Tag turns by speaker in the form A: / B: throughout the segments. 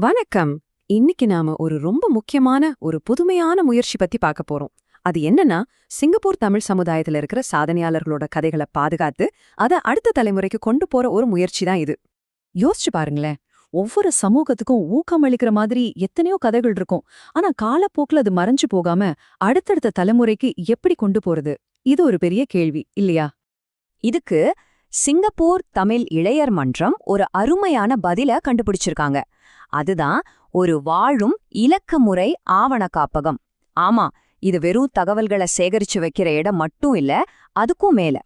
A: வணக்கம். இன்னைக்கு நாம ஒரு ரொம்ப முக்கியமான ஒரு புதுமையான முயற்சி பத்தி பார்க்க போறோம். அது என்னன்னா சிங்கப்பூர் தமிழ் சமுதாயத்துல இருக்கிற சாதனையாளர்களோட கதைகளை பாதுகாத்து அதை அடுத்த தலைமுறைக்கு கொண்டு போற ஒரு முயற்சி தான் இது. யோசிச்சு பாருங்களேன். ஒவ்வொரு சமூகத்துக்கும் ஊக்கமளிக்கிற மாதிரி எத்தனையோ கதைகள் இருக்கும். ஆனா காலப்போக்குல அது மறைஞ்சு போகாம அடுத்தடுத்த தலைமுறைக்கு எப்படி கொண்டு போறது? இது ஒரு பெரிய கேள்வி இல்லையா?
B: இதுக்கு சிங்கப்பூர் தமிழ் இளையர் மன்றம் ஒரு அருமையான பதில கண்டுபிடிச்சிருக்காங்க. அதுதான் ஒரு வாழும் இலக்கமுறை ஆவண காப்பகம். ஆமா இது வெறும் தகவல்களை சேகரிச்சு வைக்கிற இடம் மட்டும் இல்ல அதுக்கும் மேல.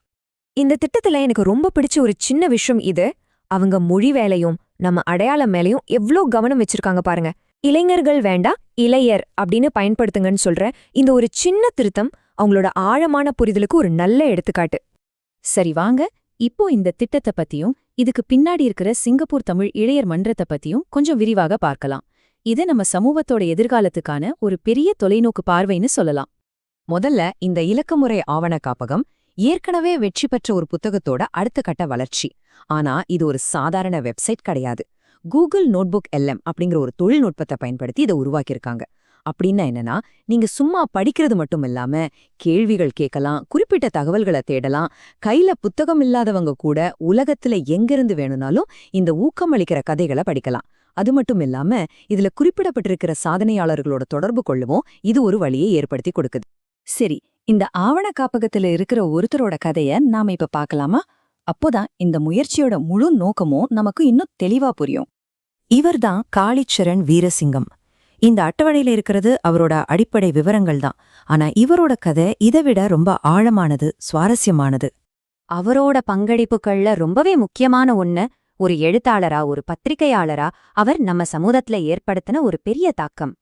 C: இந்த திட்டத்துல எனக்கு ரொம்ப பிடிச்ச ஒரு சின்ன விஷயம் இது. அவங்க மொழி வேலையும் நம்ம அடையாளம் மேலையும் எவ்ளோ கவனம் வச்சிருக்காங்க பாருங்க. இளைஞர்கள் வேண்டா இளையர் அப்படின்னு பயன்படுத்துங்கன்னு சொல்ற இந்த ஒரு சின்ன திருத்தம் அவங்களோட ஆழமான புரிதலுக்கு ஒரு நல்ல எடுத்துக்காட்டு.
D: சரி வாங்க. இப்போ இந்த திட்டத்தை பத்தியும் இதுக்கு பின்னாடி இருக்கிற சிங்கப்பூர் தமிழ் இளையர் மன்றத்தை பத்தியும் கொஞ்சம் விரிவாக பார்க்கலாம். இது நம்ம சமூகத்தோட எதிர்காலத்துக்கான ஒரு பெரிய தொலைநோக்கு பார்வைன்னு சொல்லலாம்.
B: முதல்ல இந்த இலக்கமுறை ஆவண காப்பகம் ஏற்கனவே வெற்றி பெற்ற ஒரு புத்தகத்தோட அடுத்த கட்ட வளர்ச்சி. ஆனா இது ஒரு சாதாரண வெப்சைட் கிடையாது. கூகுள் நோட்புக் எல்எம் அப்படிங்கிற ஒரு தொழில்நுட்பத்தை பயன்படுத்தி இதை உருவாக்கியிருக்காங்க. அப்படின்னா என்னன்னா நீங்க சும்மா படிக்கிறது மட்டும் இல்லாம கேள்விகள் கேட்கலாம் குறிப்பிட்ட தகவல்களை தேடலாம். கையில புத்தகம் இல்லாதவங்க கூட உலகத்துல எங்கிருந்து வேணும்னாலும் இந்த ஊக்கமளிக்கிற கதைகளை படிக்கலாம். அது மட்டும் இல்லாம இதுல குறிப்பிடப்பட்டிருக்கிற சாதனையாளர்களோட தொடர்பு கொள்ளவும் இது ஒரு வழியை ஏற்படுத்தி கொடுக்குது.
D: சரி இந்த ஆவண காப்பகத்துல இருக்கிற ஒருத்தரோட கதைய நாம இப்ப பாக்கலாமா அப்போதான் இந்த முயற்சியோட முழு நோக்கமும் நமக்கு இன்னும் தெளிவா புரியும்.
E: இவர்தான் காளிச்சரண் வீரசிங்கம். இந்த அட்டவணையில இருக்கிறது அவரோட அடிப்படை விவரங்கள் தான் ஆனா இவரோட கதை இதை விட ரொம்ப ஆழமானது சுவாரஸ்யமானது.
B: அவரோட பங்களிப்புகள்ல ரொம்பவே முக்கியமான ஒண்ணு ஒரு எழுத்தாளரா ஒரு பத்திரிகையாளரா அவர் நம்ம சமூகத்துல ஏற்படுத்தின ஒரு பெரிய தாக்கம்.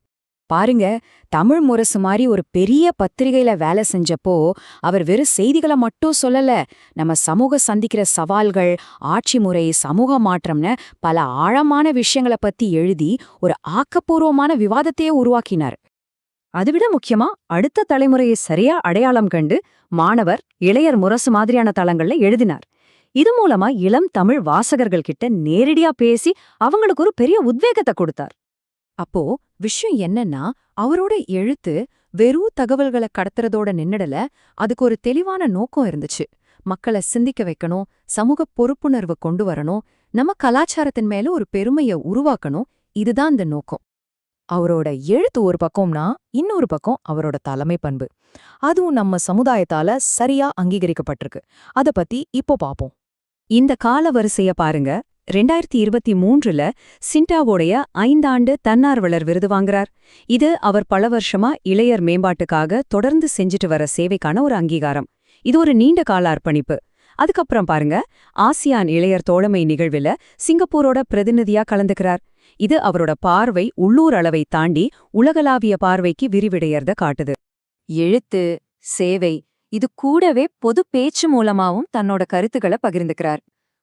D: பாருங்க தமிழ் முரசு மாதிரி ஒரு பெரிய பத்திரிகையில வேலை செஞ்சப்போ அவர் வெறும் செய்திகளை மட்டும் சொல்லல. நம்ம சமூக சந்திக்கிற சவால்கள் ஆட்சி முறை சமூக மாற்றம்னு பல ஆழமான விஷயங்களை பத்தி எழுதி ஒரு ஆக்கப்பூர்வமான விவாதத்தையே உருவாக்கினார்.
A: அதுவிட முக்கியமா அடுத்த தலைமுறையை சரியா அடையாளம் கண்டு மாணவர் இளையர் முரசு மாதிரியான தளங்கள்ல எழுதினார். இது மூலமா இளம் தமிழ் வாசகர்கள் கிட்ட நேரடியா பேசி அவங்களுக்கு ஒரு பெரிய உத்வேகத்தை கொடுத்தார். அப்போ விஷயம் என்னன்னா அவரோட எழுத்து வெறும் தகவல்களை கடத்துறதோட நின்னுடல அதுக்கு ஒரு தெளிவான நோக்கம் இருந்துச்சு. மக்களை சிந்திக்க வைக்கணும் சமூக பொறுப்புணர்வு கொண்டு வரணும் நம்ம கலாச்சாரத்தின் மேல ஒரு பெருமைய உருவாக்கணும் இதுதான் இந்த நோக்கம்.
D: அவரோட எழுத்து ஒரு பக்கம்னா இன்னொரு பக்கம் அவரோட தலைமை பண்பு. அதுவும் நம்ம சமுதாயத்தால சரியா அங்கீகரிக்கப்பட்டிருக்கு. அத பத்தி இப்போ பாப்போம்.
A: இந்த கால வரிசைய பாருங்க. ரெண்டாயிரத்தி இருபத்தி மூன்றுல சிண்டாவோடைய ஐந்தாண்டு தன்னார்வலர் விருது வாங்குறார். இது அவர் பல வருஷமா இளையர் மேம்பாட்டுக்காக தொடர்ந்து செஞ்சுட்டு வர சேவைக்கான ஒரு அங்கீகாரம். இது ஒரு நீண்ட கால அர்ப்பணிப்பு. அதுக்கப்புறம் பாருங்க ஆசியான் இளையர் தோழமை நிகழ்வுல சிங்கப்பூரோட பிரதிநிதியா கலந்துக்கிறார். இது அவரோட பார்வை உள்ளூர் அளவை தாண்டி உலகளாவிய பார்வைக்கு விரிவிடையறத காட்டுது. எழுத்து சேவை இது கூடவே பொது பேச்சு மூலமாவும் தன்னோட கருத்துக்களை பகிர்ந்துக்கிறார்.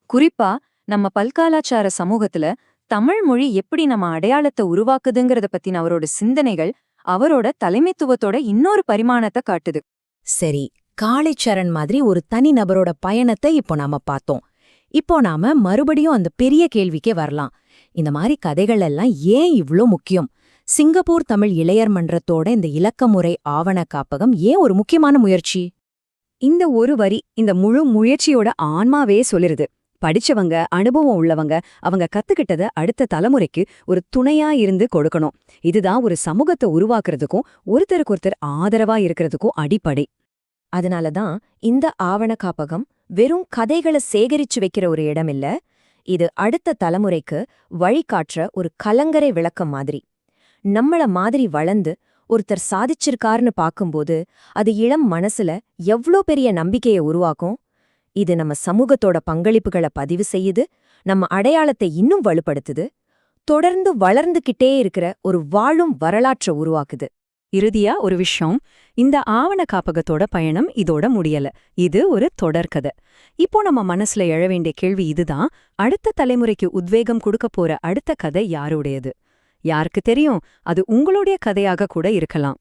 A: குறிப்பா நம்ம பல்கலாச்சார சமூகத்துல தமிழ் மொழி எப்படி நம்ம அடையாளத்தை உருவாக்குதுங்கிறத பத்தின அவரோட சிந்தனைகள் அவரோட தலைமைத்துவத்தோட இன்னொரு பரிமாணத்தை காட்டுது.
E: சரி காளிச்சரண் மாதிரி ஒரு தனி நபரோட பயணத்தை இப்போ நாம பார்த்தோம். இப்போ நாம மறுபடியும் அந்த பெரிய கேள்விக்கே வரலாம். இந்த மாதிரி கதைகள் எல்லாம் ஏன் இவ்ளோ முக்கியம்? சிங்கப்பூர் தமிழ் இளையர் மன்றத்தோட இந்த இலக்கமுறை ஆவண காப்பகம் ஏன் ஒரு முக்கியமான முயற்சி?
A: இந்த ஒரு வரி இந்த முழு முயற்சியோட ஆன்மாவே சொல்லிருது படிச்சவங்க அனுபவம் உள்ளவங்க அவங்க கத்துக்கிட்டத அடுத்த தலைமுறைக்கு ஒரு துணையா இருந்து கொடுக்கணும். இதுதான் ஒரு சமூகத்தை உருவாக்குறதுக்கும் ஒருத்தருக்கு ஒருத்தர் ஆதரவா இருக்கிறதுக்கும் அடிப்படை.
C: அதனால தான் இந்த ஆவண காப்பகம் வெறும் கதைகளை சேகரிச்சு வைக்கிற ஒரு இடம் இல்ல இது அடுத்த தலைமுறைக்கு வழிகாட்டுற ஒரு கலங்கரை விளக்கம் மாதிரி. நம்மள மாதிரி வளர்ந்து ஒருத்தர் சாதிச்சிருக்காருன்னு பாக்கும்போது அது இளம் மனசுல எவ்ளோ பெரிய நம்பிக்கையை உருவாக்கும் இது நம்ம சமூகத்தோட பங்களிப்புகளை பதிவு செய்யுது நம்ம அடையாளத்தை இன்னும் வலுப்படுத்துது தொடர்ந்து வளர்ந்துகிட்டே இருக்கிற ஒரு வாழும் வரலாற்றை உருவாக்குது.
A: இறுதியா ஒரு விஷயம் இந்த ஆவண காப்பகத்தோட பயணம் இதோட முடியல. இது ஒரு தொடர்கதை இப்போ நம்ம மனசுல எழ வேண்டிய கேள்வி இதுதான். அடுத்த தலைமுறைக்கு உத்வேகம் கொடுக்க போற அடுத்த கதை யாருடையது? யாருக்கு தெரியும்? அது உங்களுடைய கதையாக கூட இருக்கலாம்.